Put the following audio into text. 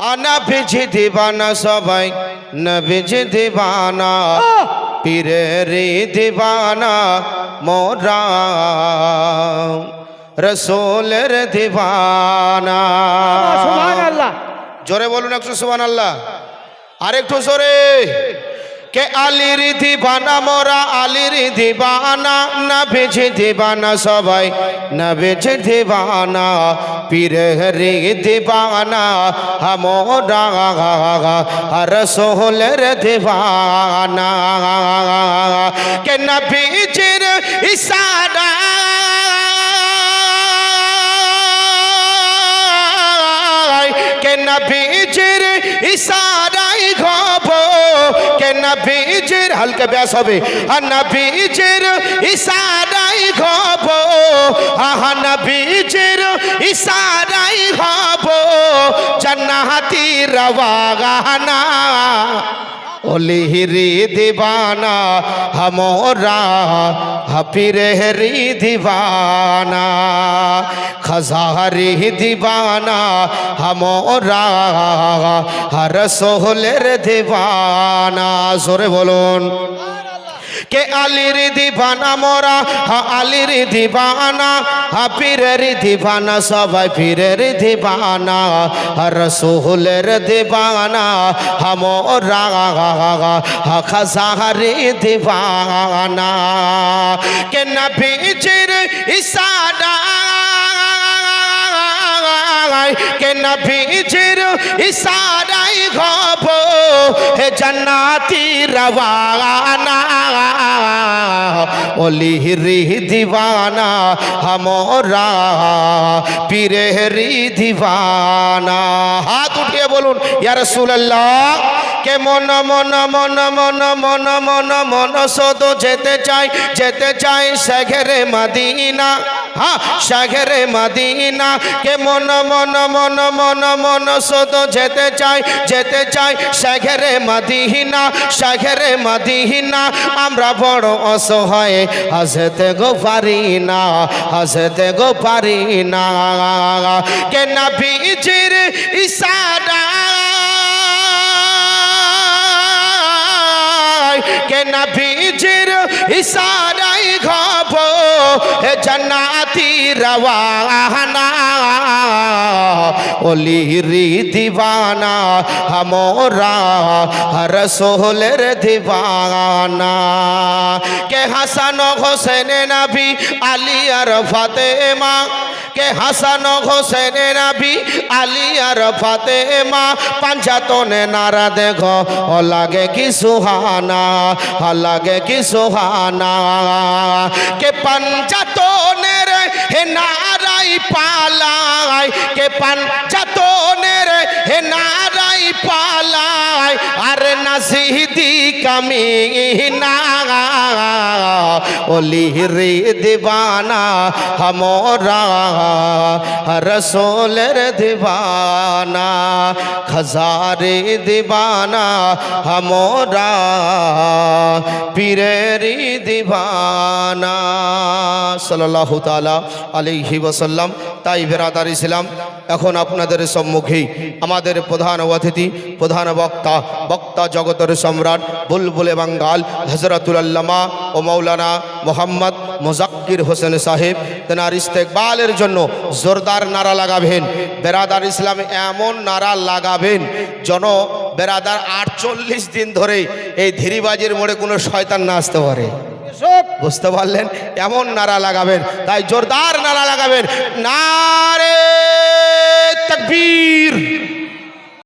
আনা বেছে দেবানা সবাই না বেছে দিবানা। রে দেবানা মোরা রসোলের দেবানা। জোরে বলুন একশো সুবান আল্লাহ আরেকটু জোরে। কে আলির দিবানা, মোরা আলির দিবানা, না বেছে দিবানা সবাই, না বেছে দিবানা পীরের দিবানা, হামোরা রসোলের দিবানা। কে না বেচের ইসারা কে ইশারাই ঘব কে নবীজির হালকা ব্যাস হবে। আর নবীজির ইশারাই ঘব আহা নবীজির ইশারাই ঘব জান্নাতি ওলিহিরি দিবানা হমোরা হপিরে হরি দিবানা খজারি দিবানা হমোরা হর সোহলের দিবানা জোরে বলুন কে আলির দিবানা মোরা হা আলির দিবানা হা পীরের দিবানা সবাই পীরের দিবানা রসুলের দিবানা হা মোরা হা খাজারি দিবানা কে নবীজির ইসারা কে নবীজির ইশারাই ঘব হে জান্নাতি রওয়ানা ওলি রি দিবানা হামরা পীরে রি দিবানা। হাত উঠিয়ে বলুন ইয়ারসুল্লাহ কে মন মন মন মন মন মন মন সদ যেতে চাই যেতে চাই শহরে মদিনা। হ্যাঁ শহরে মদিনা। কে মন মন মন মন মন সদ যেতে চাই যেতে চাই শহরে মদিনা শহরে মদিনা। আমরা বড় অসহায় হাসতে গো পারি না হাসতে গো পারি না কে নবীজির ইশারা কে নবীজির ইশারায় ঘব হে জান্নাতি রওয়ানা ওলি রি দিবানা, হামোরা রসোলের দিবানা। কে হাসান হোসেন নবী, আলী আর ফাতেমা। কে হাসান হোসেন নবী, আলী আর ফাতেমা। পাঞ্জাতনে নারা দেখো ও লাগে কি সুহানা ও লাগে কি সুহানা। কে পাঞ্জাতনের হে নারাই পালায় কে পাঞ্চাতনের হে নারাই পালায় আর নাসিদি কামিনা ওলি রে দিবানা হমরা রসোলের দিবানা, খজারে দিবানা হমরা পীরেরি দিবানা। সাল্লাল্লাহু তাআলা আলাইহি ওয়াসাল্লাম, তাই বেরাদার ইসলাম এখন আপনাদের সম্মুখে আমাদের প্রধান অতিথি, প্রধান বক্তা বক্তা জগতের সম্রাট বুলবুলে বাঙ্গাল হজরতুল আল্লামা ও মৌলানা মোহাম্মদ মোজাক্কির হোসেন সাহেব, তেনার ইস্তেকবালের জন্য জোরদার নারা লাগাবেন। বেরাদার ইসলাম এমন নারা লাগাবেন, যেন বেরাদার আটচল্লিশ দিন ধরে এই ধীরিবাজির মোড়ে কোনো শয়তান না আসতে পারে। বুঝতে পারলেন? এমন নারা লাগাবেন তাই জোরদার নারা লাগাবেন। নারে তকবীর।